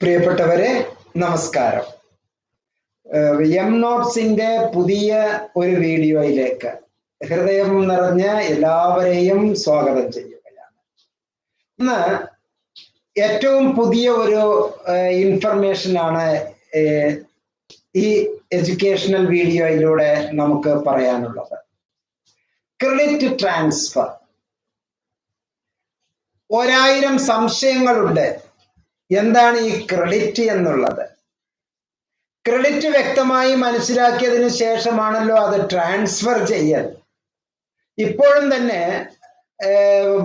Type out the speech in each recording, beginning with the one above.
പ്രിയപ്പെട്ടവരെ നമസ്കാരം. എം നോട്ട്സിന്റെ പുതിയ ഒരു വീഡിയോയിലേക്ക് ഹൃദയം നിറഞ്ഞ എല്ലാവരെയും സ്വാഗതം ചെയ്യുകയാണ്. ഇന്ന് ഏറ്റവും പുതിയ ഒരു ഇൻഫർമേഷൻ ആണ് ഈ എഡ്യൂക്കേഷണൽ വീഡിയോയിലൂടെ നമുക്ക് പറയാനുള്ളത്. ക്രെഡിറ്റ് ട്രാൻസ്ഫർ ഒരായിരം സംശയങ്ങളുണ്ട്. എന്താണ് ഈ ക്രെഡിറ്റ് എന്നുള്ളത്? ക്രെഡിറ്റ് വ്യക്തമായി മനസ്സിലാക്കിയതിനു ശേഷമാണല്ലോ അത് ട്രാൻസ്ഫർ ചെയ്യൽ. ഇപ്പോഴും തന്നെ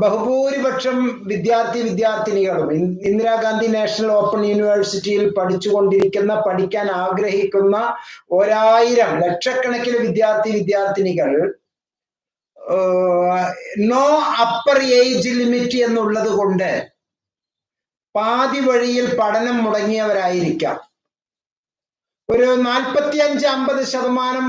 ബഹുഭൂരിപക്ഷം വിദ്യാർത്ഥി വിദ്യാർത്ഥിനികളും ഇന്ദിരാഗാന്ധി നാഷണൽ ഓപ്പൺ യൂണിവേഴ്സിറ്റിയിൽ പഠിച്ചുകൊണ്ടിരിക്കുന്ന പഠിക്കാൻ ആഗ്രഹിക്കുന്ന ഒരായിരം ലക്ഷക്കണക്കിന് വിദ്യാർത്ഥി വിദ്യാർത്ഥിനികൾ നോ അപ്പർ ഏജ് ലിമിറ്റ് എന്നുള്ളത് കൊണ്ട് പാതി വഴിയിൽ പഠനം മുടങ്ങിയവരായിരിക്കാം. ഒരു നാൽപ്പത്തി അഞ്ച് അമ്പത് ശതമാനം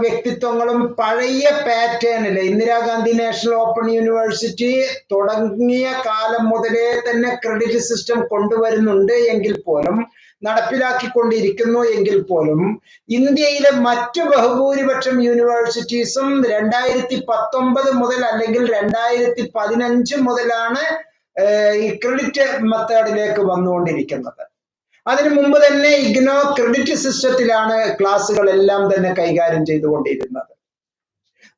വ്യക്തിത്വങ്ങളും പഴയ പാറ്റേണിൽ ഇന്ദിരാഗാന്ധി നാഷണൽ ഓപ്പൺ യൂണിവേഴ്സിറ്റി തുടങ്ങിയ കാലം മുതലേ തന്നെ ക്രെഡിറ്റ് സിസ്റ്റം കൊണ്ടുവരുന്നുണ്ട് എങ്കിൽ പോലും നടപ്പിലാക്കിക്കൊണ്ടിരിക്കുന്നു എങ്കിൽ പോലും ഇന്ത്യയിലെ മറ്റു ബഹുഭൂരിപക്ഷം യൂണിവേഴ്സിറ്റീസും രണ്ടായിരത്തി പത്തൊമ്പത് മുതൽ അല്ലെങ്കിൽ രണ്ടായിരത്തി പതിനഞ്ച് മുതലാണ് ഈ ക്രെഡിറ്റ് മെത്തേഡിലേക്ക് വന്നുകൊണ്ടിരിക്കുന്നത്. അതിനു മുമ്പ് തന്നെ ഇഗ്നോ ക്രെഡിറ്റ് സിസ്റ്റത്തിലാണ് ക്ലാസ്സുകളെല്ലാം തന്നെ കൈകാര്യം ചെയ്തുകൊണ്ടിരുന്നത്.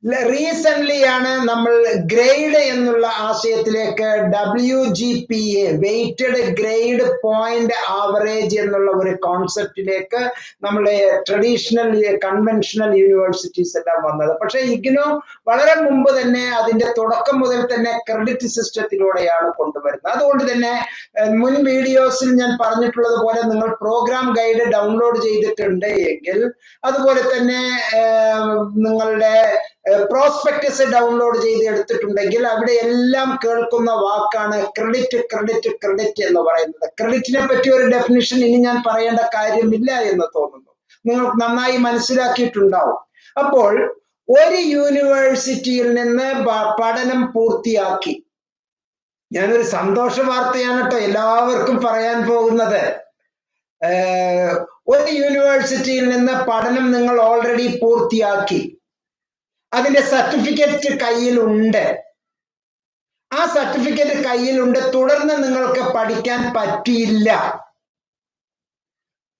റീസെന്റ് ആണ് നമ്മൾ ഗ്രേഡ് എന്നുള്ള ആശയത്തിലേക്ക് W G P A weighted grade point average എന്നുള്ള ഒരു കോൺസെപ്റ്റിലേക്ക് നമ്മുടെ ട്രഡീഷണൽ കൺവെൻഷണൽ യൂണിവേഴ്സിറ്റീസ് എല്ലാം വന്നത്. പക്ഷേ ഇഗ്നോ വളരെ മുമ്പ് തന്നെ അതിന്റെ തുടക്കം മുതൽ തന്നെ ക്രെഡിറ്റ് സിസ്റ്റത്തിലൂടെയാണ് കൊണ്ടുവരുന്നത്. അതുകൊണ്ട് തന്നെ മുൻ വീഡിയോസിൽ ഞാൻ പറഞ്ഞിട്ടുള്ളത് പോലെ നിങ്ങൾ പ്രോഗ്രാം ഗൈഡ് ഡൗൺലോഡ് ചെയ്തിട്ടുണ്ട് എങ്കിൽ അതുപോലെ തന്നെ നിങ്ങളുടെ പ്രോസ്പെക്ടസ് ഡൗൺലോഡ് ചെയ്ത് എടുത്തിട്ടുണ്ടെങ്കിൽ അവിടെ എല്ലാം കേൾക്കുന്ന വാക്കാണ് ക്രെഡിറ്റ് ക്രെഡിറ്റ് ക്രെഡിറ്റ് എന്ന് പറയുന്നത്. ക്രെഡിറ്റിനെ പറ്റി ഒരു ഡെഫിനിഷൻ ഇനി ഞാൻ പറയേണ്ട കാര്യമില്ല എന്ന് തോന്നുന്നു. നിങ്ങൾ നന്നായി മനസ്സിലാക്കിയിട്ടുണ്ടാവും. അപ്പോൾ ഒരു യൂണിവേഴ്സിറ്റിയിൽ നിന്ന് പഠനം പൂർത്തിയാക്കി. ഞാനൊരു സന്തോഷ വാർത്തയാണ് കേട്ടോ എല്ലാവർക്കും പറയാൻ പോകുന്നത്. ഒരു യൂണിവേഴ്സിറ്റിയിൽ നിന്ന് പഠനം നിങ്ങൾ ഓൾറെഡി പൂർത്തിയാക്കി. അതിന്റെ സർട്ടിഫിക്കറ്റ് കയ്യിലുണ്ട്. ആ സർട്ടിഫിക്കറ്റ് കയ്യിലുണ്ട്. തുടർന്ന് നിങ്ങൾക്ക് പഠിക്കാൻ പറ്റിയില്ല.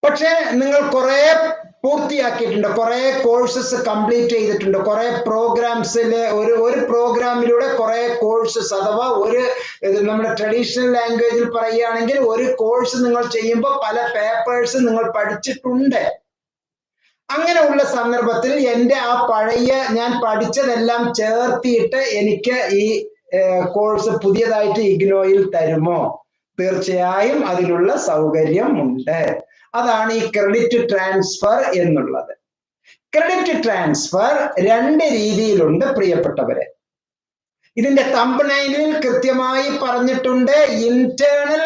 പക്ഷെ നിങ്ങൾ കുറെ പൂർത്തിയാക്കിയിട്ടുണ്ട്. കുറെ കോഴ്സസ് കംപ്ലീറ്റ് ചെയ്തിട്ടുണ്ട്. കുറെ പ്രോഗ്രാംസിൽ ഒരു ഒരു പ്രോഗ്രാമിലൂടെ കുറെ കോഴ്സസ് അഥവാ ഒരു നമ്മുടെ ട്രഡീഷണൽ ലാംഗ്വേജിൽ പറയുകയാണെങ്കിൽ ഒരു കോഴ്സ് നിങ്ങൾ ചെയ്യുമ്പോൾ പല പേപ്പേഴ്സ് നിങ്ങൾ പഠിച്ചിട്ടുണ്ട്. അങ്ങനെയുള്ള സന്ദർഭത്തിൽ എന്റെ ആ പഴയ ഞാൻ പഠിച്ചതെല്ലാം ചേർത്തിയിട്ട് എനിക്ക് ഈ കോഴ്സ് പുതിയതായിട്ട് ഇഗ്നോയിൽ തരുമോ? തീർച്ചയായും അതിനുള്ള സൗകര്യം ഉണ്ട്. അതാണ് ഈ ക്രെഡിറ്റ് ട്രാൻസ്ഫർ എന്നുള്ളത്. ക്രെഡിറ്റ് ട്രാൻസ്ഫർ രണ്ട് രീതിയിലുണ്ട് പ്രിയപ്പെട്ടവരെ. ഇതിന്റെ തമ്പനൈനിൽ കൃത്യമായി പറഞ്ഞിട്ടുണ്ട്. ഇന്റേണൽ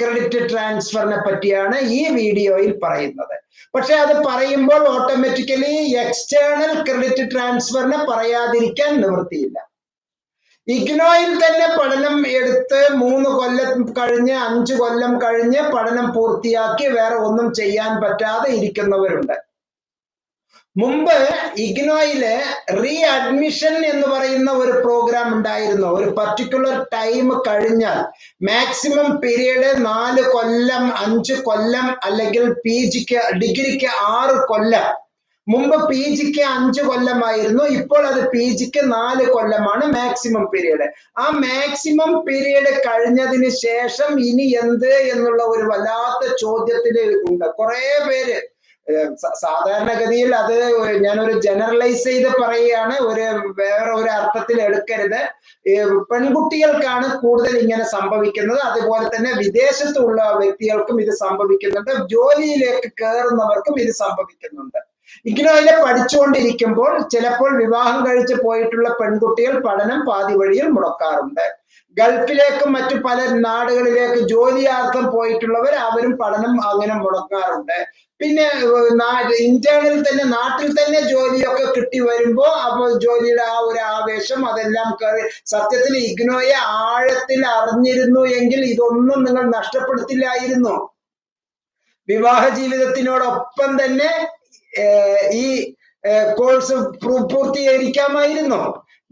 ക്രെഡിറ്റ് ട്രാൻസ്ഫറിനെ പറ്റിയാണ് ഈ വീഡിയോയിൽ പറയുന്നത്. പക്ഷെ അത് പറയുമ്പോൾ ഓട്ടോമാറ്റിക്കലി എക്സ്റ്റേണൽ ക്രെഡിറ്റ് ട്രാൻസ്ഫറിനെ പറയാതിരിക്കാൻ നിവൃത്തിയില്ല. ഇഗ്നോയിൽ തന്നെ പഠനം എടുത്ത് മൂന്ന് കൊല്ലം കഴിഞ്ഞ് അഞ്ച് കൊല്ലം കഴിഞ്ഞ് പഠനം പൂർത്തിയാക്കി വേറെ ഒന്നും ചെയ്യാൻ പറ്റാതെ ഇരിക്കുന്നവരുണ്ട്. മുമ്പ് ഇഗ്നോയിൽ റീ അഡ്മിഷൻ എന്ന് പറയുന്ന ഒരു പ്രോഗ്രാം ഉണ്ടായിരുന്നു. ഒരു പർട്ടിക്കുലർ ടൈം കഴിഞ്ഞാൽ മാക്സിമം പീരീഡ് നാല് കൊല്ലം അഞ്ച് കൊല്ലം അല്ലെങ്കിൽ പി ജിക്ക് ഡിഗ്രിക്ക് ആറ് കൊല്ലം. മുമ്പ് പി ജിക്ക് അഞ്ച് കൊല്ലമായിരുന്നു. ഇപ്പോൾ അത് പി ജിക്ക് നാല് കൊല്ലമാണ് മാക്സിമം പീരീഡ് ആ മാക്സിമം പീരീഡ് കഴിഞ്ഞതിന് ശേഷം ഇനി എന്ത് എന്നുള്ള ഒരു വല്ലാത്ത ചോദ്യത്തിൽ ഉണ്ട്. കുറെ പേര് സാധാരണഗതിയിൽ അത് ഞാനൊരു ജനറലൈസ് ചെയ്ത് പറയുകയാണ്. ഒരു വേറെ ഒരു അർത്ഥത്തിൽ എടുക്കരുത്. പെൺകുട്ടികൾക്കാണ് കൂടുതൽ ഇങ്ങനെ സംഭവിക്കുന്നത്. അതുപോലെ തന്നെ വിദേശത്തുള്ള വ്യക്തികൾക്കും ഇത് സംഭവിക്കുന്നുണ്ട്. ജോലിയിലേക്ക് കയറുന്നവർക്കും ഇത് സംഭവിക്കുന്നുണ്ട്. ഇങ്ങനെ അതിനെ പഠിച്ചുകൊണ്ടിരിക്കുമ്പോൾ ചിലപ്പോൾ വിവാഹം കഴിച്ച് പോയിട്ടുള്ള പെൺകുട്ടികൾ പഠനം പാതി വഴിയിൽ മുടക്കാറുണ്ട്. ഗൾഫിലേക്കും മറ്റു പല നാടുകളിലേക്ക് ജോലിയാർത്ഥം പോയിട്ടുള്ളവർ അവരും പഠനം അങ്ങനെ മുടക്കാറുണ്ട്. പിന്നെ ഇന്ത്യയിൽ തന്നെ നാട്ടിൽ തന്നെ ജോലിയൊക്കെ കിട്ടി വരുമ്പോ അപ്പൊ ജോലിയുടെ ആ ഒരു ആവേശം അതെല്ലാം കയറി സത്യത്തിൽ ഇഗ്നോയെ ആഴത്തിൽ അറിഞ്ഞിരുന്നു എങ്കിൽ ഇതൊന്നും നിങ്ങൾ നഷ്ടപ്പെടുത്തില്ലായിരുന്നു. വിവാഹ ജീവിതത്തിനോടൊപ്പം തന്നെ ഈ കോഴ്സ് പൂർത്തീകരിക്കാമായിരുന്നു.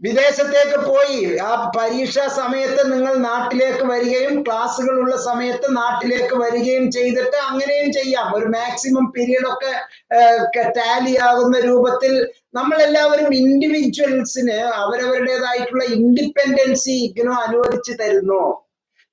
വിദേശത്തേക്ക് പോയി. ആ പരീക്ഷാ സമയത്ത് നിങ്ങൾ നാട്ടിലേക്ക് വരികയും ക്ലാസ്സുകളുള്ള സമയത്ത് നാട്ടിലേക്ക് വരികയും ചെയ്തിട്ട് അങ്ങനെയും ചെയ്യാം. ഒരു മാക്സിമം പീരീഡ് ഒക്കെ ടാലി ആകുന്ന രൂപത്തിൽ നമ്മൾ എല്ലാവരും ഇൻഡിവിജ്വൽസിന് അവരവരുടേതായിട്ടുള്ള ഇൻഡിപെൻഡൻസി ഇതിനോ അനുവദിച്ചു തരുന്നു.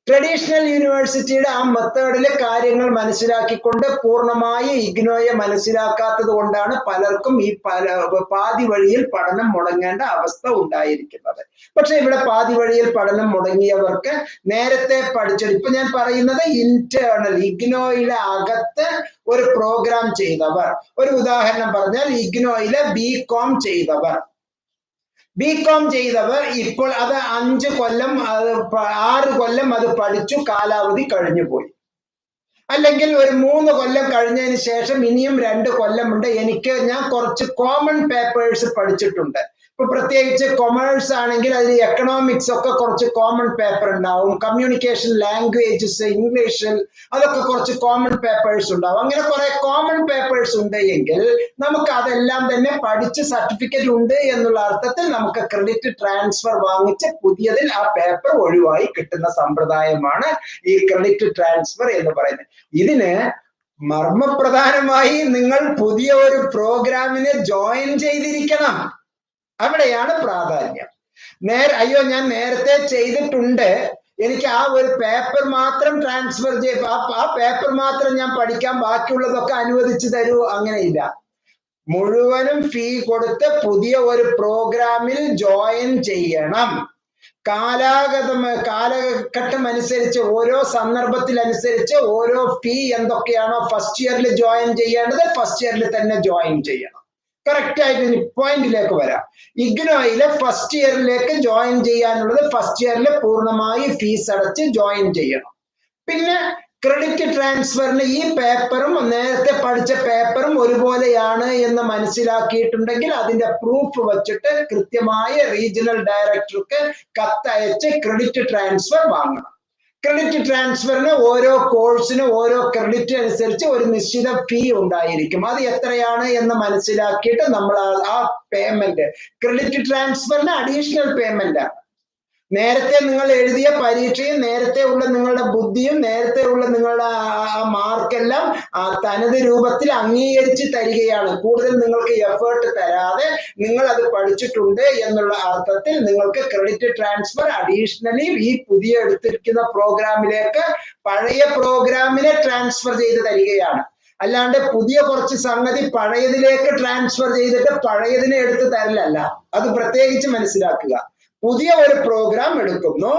ട്രഡീഷണൽ യൂണിവേഴ്സിറ്റിയുടെ ആ മെത്തേഡിലെ കാര്യങ്ങൾ മനസ്സിലാക്കിക്കൊണ്ട് പൂർണമായി ഇഗ്നോയെ മനസ്സിലാക്കാത്തത് കൊണ്ടാണ് പലർക്കും ഈ പല പാതി വഴിയിൽ പഠനം മുടങ്ങേണ്ട അവസ്ഥ ഉണ്ടായിരിക്കുന്നത്. പക്ഷെ ഇവിടെ പാതി വഴിയിൽ പഠനം മുടങ്ങിയവർക്ക് നേരത്തെ പഠിച്ചത് ഇപ്പൊ ഞാൻ പറയുന്നത് ഇന്റേണൽ ഇഗ്നോയുടെ അകത്ത് ഒരു പ്രോഗ്രാം ചെയ്തവർ. ഒരു ഉദാഹരണം പറഞ്ഞാൽ ഇഗ്നോയിലെ ബി കോം ചെയ്തവർ. ബി കോം ചെയ്തവർ ഇപ്പോൾ അത് അഞ്ച് കൊല്ലം അത് ആറ് കൊല്ലം അത് പഠിച്ചു കാലാവധി കഴിഞ്ഞു പോയി. അല്ലെങ്കിൽ ഒരു മൂന്ന് കൊല്ലം കഴിഞ്ഞതിന് ശേഷം ഇനിയും രണ്ട് കൊല്ലമുണ്ട്. എനിക്ക് ഞാൻ കുറച്ച് കോമൺ പേപ്പേഴ്സ് പഠിച്ചിട്ടുണ്ട്. ഇപ്പൊ പ്രത്യേകിച്ച് കൊമേഴ്സ് ആണെങ്കിൽ അതിൽ എക്കണോമിക്സ് ഒക്കെ കുറച്ച് കോമൺ പേപ്പർ ഉണ്ടാവും. കമ്മ്യൂണിക്കേഷൻ ലാംഗ്വേജസ് ഇംഗ്ലീഷ് അതൊക്കെ കുറച്ച് കോമൺ പേപ്പേഴ്സ് ഉണ്ടാവും. അങ്ങനെ കുറെ കോമൺ പേപ്പേഴ്സ് ഉണ്ട് എങ്കിൽ നമുക്ക് അതെല്ലാം തന്നെ പഠിച്ച് സർട്ടിഫിക്കറ്റ് ഉണ്ട് എന്നുള്ള അർത്ഥത്തിൽ നമുക്ക് ക്രെഡിറ്റ് ട്രാൻസ്ഫർ വാങ്ങിച്ച് പുതിയതിൽ ആ പേപ്പർ ഒഴിവായി കിട്ടുന്ന സമ്പ്രദായമാണ് ഈ ക്രെഡിറ്റ് ട്രാൻസ്ഫർ എന്ന് പറയുന്നത്. ഇതിന് മർമ്മപ്രധാനമായി നിങ്ങൾ പുതിയ ഒരു പ്രോഗ്രാമിന് ജോയിൻ ചെയ്തിരിക്കണം. അവിടെയാണ് പ്രാധാന്യം. നേരെ അയ്യോ ഞാൻ നേരത്തെ ചെയ്തിട്ടുണ്ട്. എനിക്ക് ആ ഒരു പേപ്പർ മാത്രം ട്രാൻസ്ഫർ ചെയ്ത് ആ പേപ്പർ മാത്രം ഞാൻ പഠിക്കാൻ ബാക്കിയുള്ളതൊക്കെ അനുവദിച്ചു തരൂ. അങ്ങനെയില്ല. മുഴുവനും ഫീ കൊടുത്ത് പുതിയ ഒരു പ്രോഗ്രാമിൽ ജോയിൻ ചെയ്യണം. കാലാഗതം കാലഘട്ടം അനുസരിച്ച് ഓരോ സന്ദർഭത്തിൽ അനുസരിച്ച് ഓരോ ഫീ എന്തൊക്കെയാണോ ഫസ്റ്റ് ഇയറിൽ ജോയിൻ ചെയ്യേണ്ടത് ഫസ്റ്റ് ഇയറിൽ തന്നെ ജോയിൻ ചെയ്യണം. കറക്റ്റ് ആയിട്ട് ഇനി പോയിന്റിലേക്ക് വരാം. ഇഗ്നോയിലെ ഫസ്റ്റ് ഇയറിലേക്ക് ജോയിൻ ചെയ്യാനുള്ളത് ഫസ്റ്റ് ഇയറിൽ പൂർണമായി ഫീസ് അടച്ച് ജോയിൻ ചെയ്യണം. പിന്നെ ക്രെഡിറ്റ് ട്രാൻസ്ഫറിന് ഈ പേപ്പറും നേരത്തെ പഠിച്ച പേപ്പറും ഒരുപോലെയാണ് എന്ന് മനസ്സിലാക്കിയിട്ടുണ്ടെങ്കിൽ അതിന്റെ പ്രൂഫ് വച്ചിട്ട് കൃത്യമായ റീജിയണൽ ഡയറക്ടർക്ക് കത്തയച്ച് ക്രെഡിറ്റ് ട്രാൻസ്ഫർ വാങ്ങണം. ക്രെഡിറ്റ് ട്രാൻസ്ഫറിന് ഓരോ കോഴ്സിനും ഓരോ ക്രെഡിറ്റ് അനുസരിച്ച് ഒരു നിശ്ചിത ഫീ ഉണ്ടായിരിക്കും. അത് എത്രയാണ് എന്ന് മനസ്സിലാക്കിയിട്ട് നമ്മൾ ആ- പേയ്മെന്റ് ക്രെഡിറ്റ് ട്രാൻസ്ഫറിന് അഡീഷണൽ പേയ്മെന്റ് ആണ് നേരത്തെ നിങ്ങൾ എഴുതിയ പരീക്ഷയും നേരത്തെ ഉള്ള നിങ്ങളുടെ ബുദ്ധിയും നേരത്തെ ഉള്ള നിങ്ങളുടെ മാർക്കെല്ലാം തനത് രൂപത്തിൽ അംഗീകരിച്ച് തരികയാണ്. കൂടുതൽ നിങ്ങൾക്ക് എഫേർട്ട് തരാതെ നിങ്ങൾ അത് പഠിച്ചിട്ടുണ്ട് എന്നുള്ള അർത്ഥത്തിൽ നിങ്ങൾക്ക് ക്രെഡിറ്റ് ട്രാൻസ്ഫർ അഡീഷണലി ഈ പുതിയ എടുത്തിരിക്കുന്ന പ്രോഗ്രാമിലേക്ക് പഴയ പ്രോഗ്രാമിനെ ട്രാൻസ്ഫർ ചെയ്ത് തരികയാണ്. അല്ലാണ്ട് പുതിയ കുറച്ച് സംഗതി പഴയതിലേക്ക് ട്രാൻസ്ഫർ ചെയ്തിട്ട് പഴയതിനെ എടുത്ത് തരലല്ല. അത് പ്രത്യേകിച്ച് മനസ്സിലാക്കുക. പുതിയ ഒരു പ്രോഗ്രാം എടുക്കുന്നു.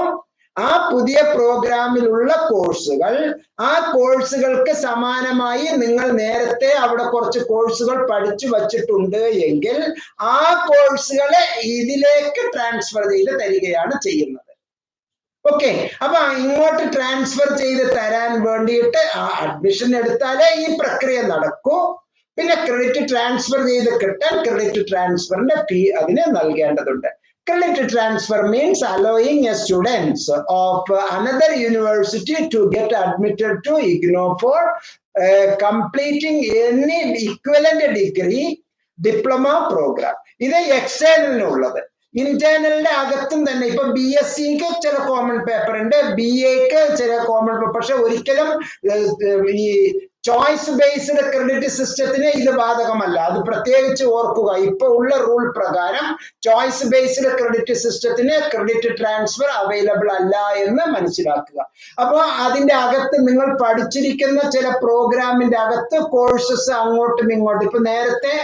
ആ പുതിയ പ്രോഗ്രാമിലുള്ള കോഴ്സുകൾ ആ കോഴ്സുകൾക്ക് സമാനമായി നിങ്ങൾ നേരത്തെ അവിടെ കുറച്ച് കോഴ്സുകൾ പഠിച്ചു വച്ചിട്ടുണ്ട് എങ്കിൽ ആ കോഴ്സുകളെ ഇതിലേക്ക് ട്രാൻസ്ഫർ ചെയ്ത് തരികയാണ് ചെയ്യുന്നത്. ഓക്കെ അപ്പൊ ഇങ്ങോട്ട് ട്രാൻസ്ഫർ ചെയ്ത് തരാൻ വേണ്ടിയിട്ട് ആ അഡ്മിഷൻ എടുത്താലേ ഈ പ്രക്രിയ നടക്കൂ. പിന്നെ ക്രെഡിറ്റ് ട്രാൻസ്ഫർ ചെയ്ത് കിട്ടാൻ ക്രെഡിറ്റ് ട്രാൻസ്ഫറിന്റെ ഫീ അതിന് നൽകേണ്ടതുണ്ട്. Credit transfer means allowing a students of another university to get admitted to IGNO for uh, completing any equivalent degree diploma program. ഇത് എക്സ്റ്റേണലിനുള്ളത് ഇന്റേണലിന്റെ അകത്തും തന്നെ ഇപ്പൊ ബി എസ് സിക്ക് ചില കോമൺ പേപ്പർ ഉണ്ട് ബി എക്ക് ചില കോമൺ പേപ്പർ പക്ഷെ ഒരിക്കലും ഈ ചോയ്സ് ബേസ്ഡ് ക്രെഡിറ്റ് സിസ്റ്റത്തിന് ഇത് ബാധകമല്ല. അത് പ്രത്യേകിച്ച് ഓർക്കുക. ഇപ്പൊ ഉള്ള റൂൾ പ്രകാരം ചോയ്സ് ബേസ്ഡ് ക്രെഡിറ്റ് സിസ്റ്റത്തിന് ക്രെഡിറ്റ് ട്രാൻസ്ഫർ അവൈലബിൾ അല്ല എന്ന് മനസ്സിലാക്കുക. അപ്പോൾ അതിന്റെ അകത്ത് നിങ്ങൾ പഠിച്ചിരിക്കുന്ന ചില പ്രോഗ്രാമിന്റെ അകത്ത് കോഴ്സസ് അങ്ങോട്ടും ഇങ്ങോട്ടും. ഇപ്പൊ നേരത്തെ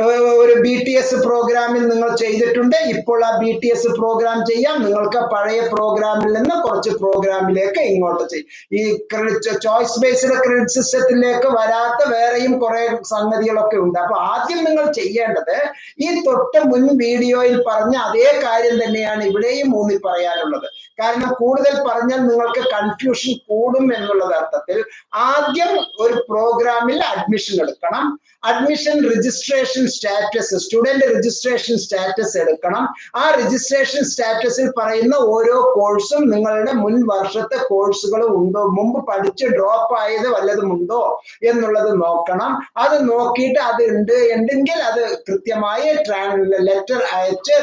ഒരു ബി ടി എസ് പ്രോഗ്രാമിൽ നിങ്ങൾ ചെയ്തിട്ടുണ്ട്. ഇപ്പോൾ ആ ബി ടി എസ് പ്രോഗ്രാം ചെയ്യാം. നിങ്ങൾക്ക് പഴയ പ്രോഗ്രാമിൽ നിന്ന് കുറച്ച് പ്രോഗ്രാമിലേക്ക് ഇങ്ങോട്ട് ചെയ്യും ഈ ക്രെഡിറ്റ് ചോയ്സ് ബേസ്ഡ് ക്രെഡിറ്റ് സിസ്റ്റത്തിലേക്ക് വരാത്ത വേറെയും കുറെ സംഗതികളൊക്കെ ഉണ്ട്. അപ്പൊ ആദ്യം നിങ്ങൾ ചെയ്യേണ്ടത് ഈ തൊട്ട് മുൻ വീഡിയോയിൽ പറഞ്ഞ അതേ കാര്യം തന്നെയാണ് ഇവിടെയും ഊന്നി പറയാനുള്ളത്. കാരണം കൂടുതൽ പറഞ്ഞാൽ നിങ്ങൾക്ക് കൺഫ്യൂഷൻ കൂടും എന്നുള്ളത് അർത്ഥത്തിൽ ആദ്യം ഒരു പ്രോഗ്രാമിൽ അഡ്മിഷൻ എടുക്കണം. Admission registration status student registration status എടുക്കണം. ആ രജിസ്ട്രേഷൻ സ്റ്റാറ്റസിൽ പറയുന്ന ഓരോ കോഴ്സും നിങ്ങളുടെ മുൻ വർഷത്തെ കോഴ്സുകൾ ഉണ്ടോ? മുമ്പ് പഠിച്ച് ഡ്രോപ്പ് ആയത് വല്ലതും ഉണ്ടോ? എന്നുള്ളത് നോക്കണം. അത് നോക്കിയിട്ട് അത് ഉണ്ട് ഉണ്ടെങ്കിൽ അത് കൃത്യമായി ലെറ്റർ അയച്ച്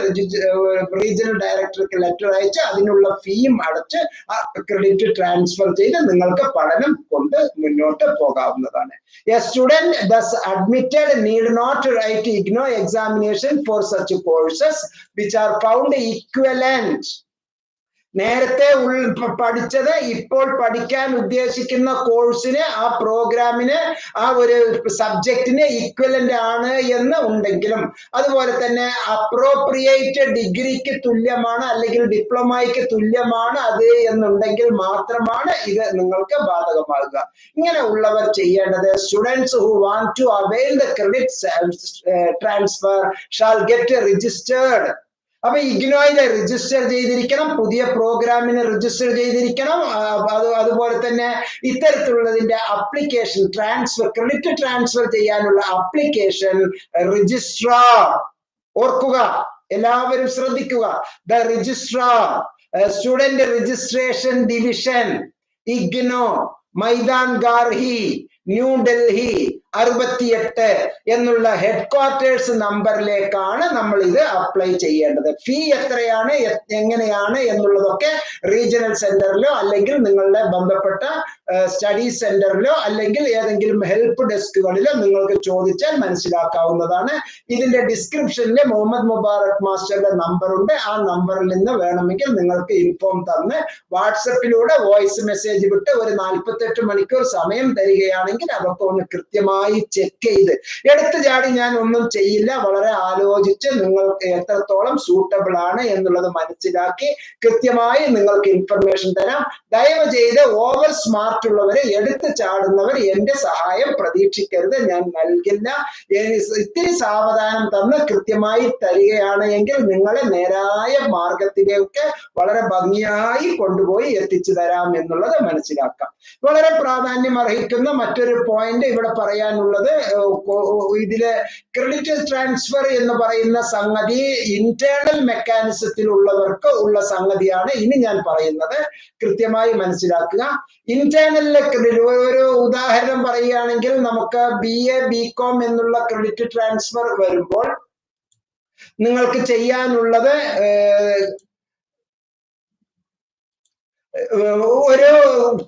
റീജിയണൽ ഡയറക്ടർക്ക് ലെറ്റർ അയച്ച് അതിനുള്ള ഫീയും അടച്ച് ക്രെഡിറ്റ് ട്രാൻസ്ഫർ ചെയ്ത് നിങ്ങൾക്ക് പഠനം കൊണ്ട് മുന്നോട്ട് പോകാവുന്നതാണ്. A student thus admitted need not to ignore examination for such courses which are found equivalent. നേരത്തെ ഉൾ പഠിച്ചത് ഇപ്പോൾ പഠിക്കാൻ ഉദ്ദേശിക്കുന്ന കോഴ്സിന് ആ പ്രോഗ്രാമിന് ആ ഒരു സബ്ജക്റ്റിന് ഈക്വലന്റ് ആണ് എന്ന് ഉണ്ടെങ്കിലും അതുപോലെ തന്നെ അപ്രോപ്രിയേറ്റ് ഡിഗ്രിക്ക് തുല്യമാണ് അല്ലെങ്കിൽ ഡിപ്ലോമയ്ക്ക് തുല്യമാണ് അത് എന്നുണ്ടെങ്കിൽ മാത്രമാണ് ഇത് നിങ്ങൾക്ക് ബാധകമാകുക. ഇങ്ങനെ ഉള്ളവർ ചെയ്യേണ്ടത് students who want to avail the credit transfer shall get registered അപ്പൊ ഇഗ്നോയിലെ രജിസ്റ്റർ ചെയ്തിരിക്കണം പുതിയ പ്രോഗ്രാമിന് രജിസ്റ്റർ ചെയ്തിരിക്കണം. അത് അതുപോലെ തന്നെ ഇത്തരത്തിലുള്ളതിന്റെ അപ്ലിക്കേഷൻ ട്രാൻസ്ഫർ ക്രെഡിറ്റ് ട്രാൻസ്ഫർ ചെയ്യാനുള്ള അപ്ലിക്കേഷൻ രജിസ്ട്രാർ ഓർക്കുക എല്ലാവരും ശ്രദ്ധിക്കുക. The registrar student registration division IGNOU Maidan Garhi New Delhi അറുപത്തിയെട്ട് എന്നുള്ള ഹെഡ് ക്വാർട്ടേഴ്സ് നമ്പറിലേക്കാണ് നമ്മൾ ഇത് അപ്ലൈ ചെയ്യേണ്ടത്. ഫീ എത്രയാണ് എങ്ങനെയാണ് എന്നുള്ളതൊക്കെ റീജിയണൽ സെന്ററിലോ അല്ലെങ്കിൽ നിങ്ങളുടെ ബന്ധപ്പെട്ട സ്റ്റഡി സെന്ററിലോ അല്ലെങ്കിൽ ഏതെങ്കിലും ഹെൽപ്പ് ഡെസ്കുകളിലോ നിങ്ങൾക്ക് ചോദിച്ചാൽ മനസ്സിലാക്കാവുന്നതാണ്. ഇതിന്റെ ഡിസ്ക്രിപ്ഷനിൽ മുഹമ്മദ് മുബാറക് മാസ്റ്ററുടെ നമ്പർ ഉണ്ട്. ആ നമ്പറിൽ നിന്ന് വേണമെങ്കിൽ നിങ്ങൾക്ക് ഇൻഫോം തന്ന് വാട്സപ്പിലൂടെ വോയിസ് മെസ്സേജ് വിട്ട് ഒരു നാൽപ്പത്തെട്ട് മണിക്കൂർ സമയം തരികയാണെങ്കിൽ അതൊക്കെ ഒന്ന് കൃത്യമായി ചെക്ക് ചെയ്ത്. എടുത്തു ചാടി ഞാൻ ഒന്നും ചെയ്യില്ല വളരെ ആലോചിച്ച് നിങ്ങൾക്ക് എത്രത്തോളം സൂട്ടബിൾ ആണ് എന്നുള്ളത് മനസ്സിലാക്കി കൃത്യമായി നിങ്ങൾക്ക് ഇൻഫർമേഷൻ തരാം. ദയവ് ചെയ്ത് ഓവർ സ്മാർട്ട് ഉള്ളവർ എടുത്തു ചാടുന്നവർ എന്റെ സഹായം പ്രതീക്ഷിക്കരുത്. ഞാൻ നൽകില്ല. ഇത്തിരി സാവധാനം തന്ന് കൃത്യമായി തരികയാണ് എങ്കിൽ നിങ്ങളെ നേരായ മാർഗത്തിലേക്ക് വളരെ ഭംഗിയായി കൊണ്ടുപോയി എത്തിച്ചു തരാം എന്നുള്ളത് മനസ്സിലാക്കാം. വളരെ പ്രാധാന്യം അർഹിക്കുന്ന മറ്റൊരു പോയിന്റ് ഇവിടെ പറയാനുള്ളത് ഇതിലെ ക്രെഡിറ്റ് ട്രാൻസ്ഫർ എന്ന് പറയുന്ന സംഗതി ഇന്റേണൽ മെക്കാനിസത്തിലുള്ളവർക്ക് ഉള്ള സംഗതിയാണ് ഇനി ഞാൻ പറയുന്നത്. കൃത്യമായി മനസ്സിലാക്കുക. ഇന്റേണലിലെ ക്രെഡിറ്റ് ഒരു ഉദാഹരണം പറയുകയാണെങ്കിൽ നമുക്ക് ബി എ ബി കോം എന്നുള്ള ക്രെഡിറ്റ് ട്രാൻസ്ഫർ വരുമ്പോൾ നിങ്ങൾക്ക് ചെയ്യാനുള്ളത് ഒരു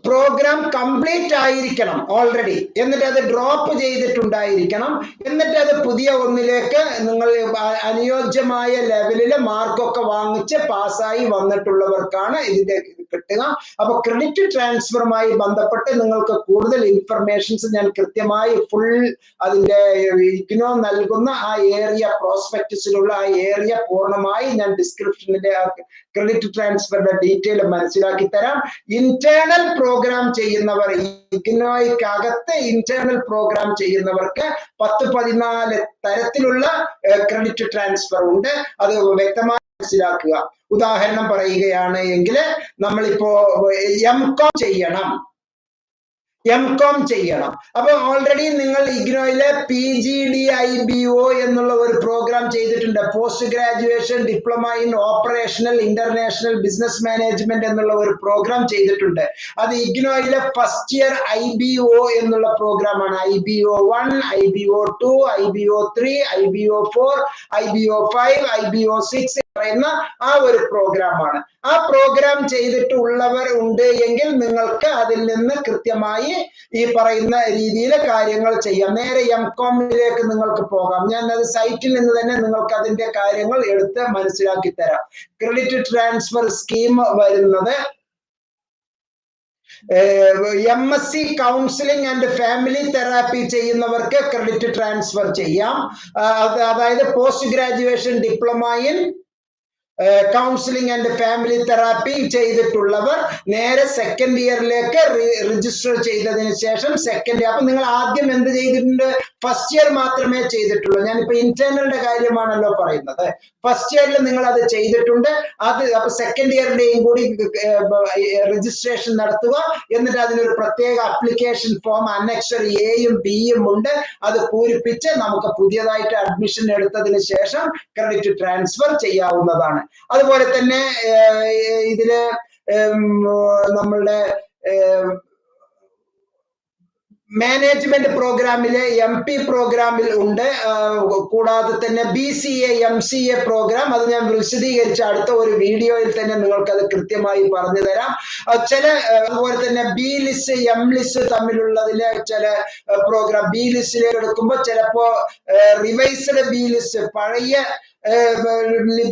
പ്രോഗ്രാം കംപ്ലീറ്റ് ആയിരിക്കണം ഓൾറെഡി എന്നിട്ട് അത് ഡ്രോപ്പ് ചെയ്തിട്ടുണ്ടായിരിക്കണം. എന്നിട്ട് അത് പുതിയ ഒന്നിലേക്ക് നിങ്ങൾ അനുയോജ്യമായ ലെവലിൽ മാർക്കൊക്കെ വാങ്ങിച്ച് പാസ്സായി വന്നിട്ടുള്ളവർക്കാണ് ഇതിന്റെ ഇത് കിട്ടുക അപ്പൊ ക്രെഡിറ്റ് ട്രാൻസ്ഫറുമായി ബന്ധപ്പെട്ട് നിങ്ങൾക്ക് കൂടുതൽ ഇൻഫർമേഷൻസ് ഞാൻ കൃത്യമായി ഫുൾ അതിന്റെ ഇഗ്നോ നൽകുന്ന ആ ഏരിയ പ്രോസ്പെക്ടസിലുള്ള ആ ഏരിയ പൂർണമായി ഞാൻ ഡിസ്ക്രിപ്ഷനിലെ ക്രെഡിറ്റ് ട്രാൻസ്ഫറിന്റെ ഡീറ്റെയിൽ മനസ്സിലാക്കി തരാം. ഇന്റേണൽ പ്രോഗ്രാം ചെയ്യുന്നവർ ഇഗ്നോയ്ക്കകത്ത് ഇന്റേണൽ പ്രോഗ്രാം ചെയ്യുന്നവർക്ക് പത്ത് പതിനാല് തരത്തിലുള്ള ക്രെഡിറ്റ് ട്രാൻസ്ഫർ ഉണ്ട്. അത് വ്യക്തമായി മനസ്സിലാക്കുക. ഉദാഹരണം പറയുകയാണ് എങ്കിൽ നമ്മളിപ്പോ എം കോം ചെയ്യണം. എം കോം ചെയ്യണം. അപ്പൊ ഓൾറെഡി നിങ്ങൾ ഇഗ്നോയിലെ P G D I B O എന്നുള്ള ഒരു പ്രോഗ്രാം ചെയ്തിട്ടുണ്ട്. Post graduation diploma in operational international business management എന്നുള്ള ഒരു പ്രോഗ്രാം ചെയ്തിട്ടുണ്ട്. അത് ഇഗ്നോയിലെ first year I B O എന്നുള്ള പ്രോഗ്രാമാണ് I B O one I B O two I B O three I B O four I B O five I B O six പറയുന്ന ആ ഒരു programme ആണ്. ആ programme ചെയ്തിട്ടുള്ളവർ ഉണ്ട് എങ്കിൽ നിങ്ങൾക്ക് അതിൽ നിന്ന് കൃത്യമായി ഈ പറയുന്ന രീതിയിലെ കാര്യങ്ങൾ ചെയ്യാം. നേരെ എം കോമിലേക്ക് നിങ്ങൾക്ക് പോകാം. ഞാൻ അത് സൈറ്റിൽ നിന്ന് തന്നെ നിങ്ങൾക്ക് അതിന്റെ കാര്യങ്ങൾ എടുത്ത് മനസ്സിലാക്കി തരാം. ക്രെഡിറ്റ് ട്രാൻസ്ഫർ സ്കീം വരുന്നത് M S C counselling and family therapy ചെയ്യുന്നവർക്ക് ക്രെഡിറ്റ് ട്രാൻസ്ഫർ ചെയ്യാം. അതായത് post graduation diploma in counselling and family therapy ചെയ്തിട്ടുള്ളവർ നേരെ സെക്കൻഡ് ഇയറിലേക്ക് രജിസ്റ്റർ ചെയ്തതിന് ശേഷം സെക്കൻഡ് അപ്പൊ നിങ്ങൾ ആദ്യം എന്ത് ചെയ്തിട്ടുണ്ട്? ഫസ്റ്റ് ഇയർ മാത്രമേ ചെയ്തിട്ടുള്ളൂ. ഞാനിപ്പോ ഇന്റേണലിന്റെ കാര്യമാണല്ലോ പറയുന്നത്. ഫസ്റ്റ് ഇയറിൽ നിങ്ങൾ അത് ചെയ്തിട്ടുണ്ട്. അത് അപ്പൊ സെക്കൻഡ് ഇയറിന്റെയും കൂടി രജിസ്ട്രേഷൻ നടത്തുക. എന്നിട്ട് അതിനൊരു പ്രത്യേക അപ്ലിക്കേഷൻ ഫോം അനക്ഷർ എയും ബിയും ഉണ്ട്. അത് പൂരിപ്പിച്ച് നമുക്ക് പുതിയതായിട്ട് അഡ്മിഷൻ എടുത്തതിന് ശേഷം ക്രെഡിറ്റ് ട്രാൻസ്ഫർ ചെയ്യാവുന്നതാണ്. അതുപോലെ തന്നെ ഇതിൽ നമ്മളുടെ മാനേജ്മെന്റ് പ്രോഗ്രാമിൽ എം പി പ്രോഗ്രാമിൽ ഉണ്ട്. കൂടാതെ തന്നെ B C A M C A program അത് ഞാൻ വിശദീകരിച്ച അടുത്ത ഒരു വീഡിയോയിൽ തന്നെ നിങ്ങൾക്ക് അത് കൃത്യമായി പറഞ്ഞു തരാം. ചില അതുപോലെ തന്നെ ബി ലിസ്റ്റ് എം ലിസ്റ്റ് തമ്മിലുള്ളതിലെ ചില പ്രോഗ്രാം ബി ലിസ്റ്റിലേക്ക് എടുക്കുമ്പോൾ ചിലപ്പോ റിവൈസ്ഡ് ബി ലിസ്റ്റ് പഴയ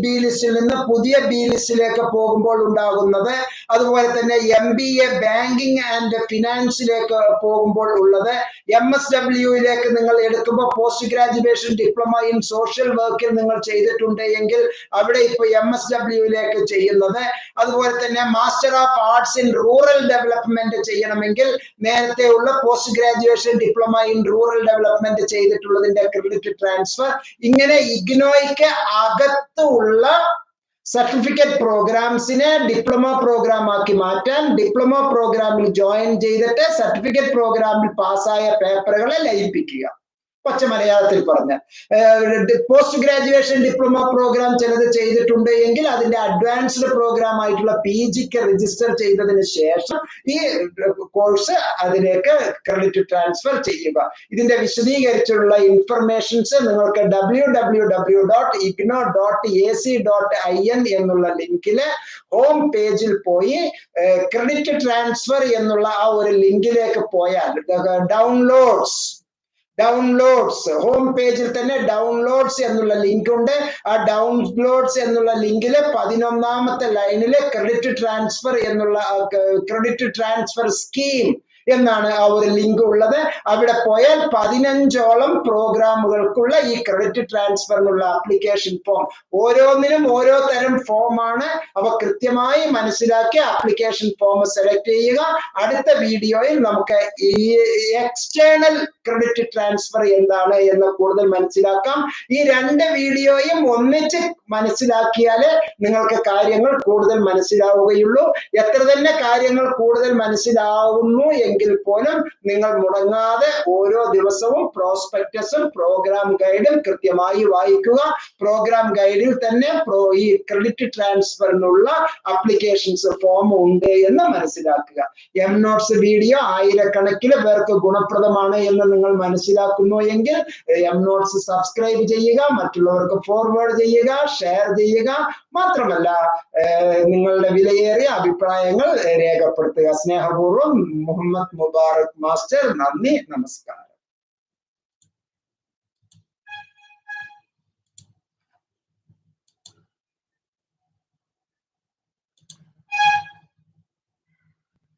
ബി ലിസ്റ്റിൽ നിന്ന് പുതിയ ബി ലിസ്റ്റിലേക്ക് പോകുമ്പോൾ ഉണ്ടാകുന്നത് അതുപോലെ തന്നെ M B A banking and ഫിനാൻസിലേക്ക് പോകുമ്പോൾ ഉള്ളത്. എം എസ് ഡബ്ല്യുയിലേക്ക് നിങ്ങൾ എടുക്കുമ്പോൾ post graduation diploma in social വർക്കിൽ നിങ്ങൾ ചെയ്തിട്ടുണ്ട് എങ്കിൽ അവിടെ ഇപ്പോൾ എം എസ് ഡബ്ല്യുയിലേക്ക് ചെയ്യുന്നത്. അതുപോലെ തന്നെ master of arts in rural development ചെയ്യണമെങ്കിൽ നേരത്തെ ഉള്ള post graduation diploma in rural development ചെയ്തിട്ടുള്ളതിന്റെ credit transfer ഇങ്ങനെ ഇഗ്നോയ്ക്ക് അകത്ത് ഉള്ള സർട്ടിഫിക്കറ്റ് പ്രോഗ്രാംസിനെ ഡിപ്ലോമ പ്രോഗ്രാം ആക്കി മാറ്റാൻ ഡിപ്ലോമ പ്രോഗ്രാമിൽ ജോയിൻ ചെയ്തിട്ട് സർട്ടിഫിക്കറ്റ് പ്രോഗ്രാമിൽ പാസ്സായ പേപ്പറുകളെ ലയിപ്പിക്കുക. പച്ച മലയാളത്തിൽ പറഞ്ഞ. പോസ്റ്റ് ഗ്രാജുവേഷൻ ഡിപ്ലോമ പ്രോഗ്രാം ചിലത് ചെയ്തിട്ടുണ്ട് എങ്കിൽ അതിന്റെ അഡ്വാൻസ്ഡ് പ്രോഗ്രാം ആയിട്ടുള്ള പി ജിക്ക് രജിസ്റ്റർ ചെയ്തതിന് ശേഷം ഈ കോഴ്സ് അതിലേക്ക് ക്രെഡിറ്റ് ട്രാൻസ്ഫർ ചെയ്യുക. ഇതിന്റെ വിശദീകരിച്ചുള്ള ഇൻഫർമേഷൻസ് നിങ്ങൾക്ക് W W W dot IGNOU dot A C dot I N എന്നുള്ള ലിങ്കിൽ ഹോം പേജിൽ പോയി ക്രെഡിറ്റ് ട്രാൻസ്ഫർ എന്നുള്ള ആ ഒരു ലിങ്കിലേക്ക് പോയാൽ ഡൗൺലോഡ്സ് ഡൗൺലോഡ്സ് ഹോം പേജിൽ തന്നെ ഡൗൺലോഡ്സ് എന്നുള്ള ലിങ്ക് ഉണ്ട്. ആ ഡൗൺലോഡ്സ് എന്നുള്ള ലിങ്കിൽ പതിനൊന്നാമത്തെ ലൈനിൽ ക്രെഡിറ്റ് ട്രാൻസ്ഫർ എന്നുള്ള ക്രെഡിറ്റ് ട്രാൻസ്ഫർ സ്കീം എന്നാണ് ആ ഒരു ലിങ്ക് ഉള്ളത്. അവിടെ പോയാൽ പതിനഞ്ചോളം പ്രോഗ്രാമുകൾക്കുള്ള ഈ ക്രെഡിറ്റ് ട്രാൻസ്ഫറിനുള്ള ആപ്ലിക്കേഷൻ ഫോം ഓരോന്നിനും ഓരോ തരം ഫോമാണ് അവ കൃത്യമായി മനസ്സിലാക്കി ആപ്ലിക്കേഷൻ ഫോം സെലക്ട് ചെയ്യുക. അടുത്ത വീഡിയോയിൽ നമുക്ക് ഈ എക്സ്റ്റേണൽ ക്രെഡിറ്റ് ട്രാൻസ്ഫർ എന്താണ് എന്ന് കൂടുതൽ മനസ്സിലാക്കാം. ഈ രണ്ട് വീഡിയോയും ഒന്നിച്ച് മനസ്സിലാക്കിയാൽ നിങ്ങൾക്ക് കാര്യങ്ങൾ കൂടുതൽ മനസ്സിലാവുകയുള്ളൂ. എത്ര തന്നെ കാര്യങ്ങൾ കൂടുതൽ മനസ്സിലാവുന്നു എങ്കിൽ പോലും നിങ്ങൾ മുടങ്ങാതെ ഓരോ ദിവസവും പ്രോസ്പെക്ടസും പ്രോഗ്രാം ഗൈഡും കൃത്യമായി വായിക്കുക. പ്രോഗ്രാം ഗൈഡിൽ തന്നെ പ്രോ ഈ ക്രെഡിറ്റ് ട്രാൻസ്ഫറിനുള്ള അപ്ലിക്കേഷൻസ് ഫോം ഉണ്ട് എന്ന് മനസ്സിലാക്കുക. എം നോട്ട്സ് വീഡിയോ ആയിരക്കണക്കിന് പേർക്ക് ഗുണപ്രദമാണ് എന്ന് നിങ്ങൾ മനസ്സിലാക്കുന്നു എങ്കിൽ എം നോട്ട്സ് സബ്സ്ക്രൈബ് ചെയ്യുക മറ്റുള്ളവർക്ക് ഫോർവേഡ് ചെയ്യുക ഷെയർ ചെയ്യുക. മാത്രമല്ല നിങ്ങളുടെ വിലയേറിയ അഭിപ്രായങ്ങൾ രേഖപ്പെടുത്തുക. സ്നേഹപൂർവം മുഹമ്മദ് മുബാറക് മാസ്റ്റർ നന്ദി നമസ്കാരം.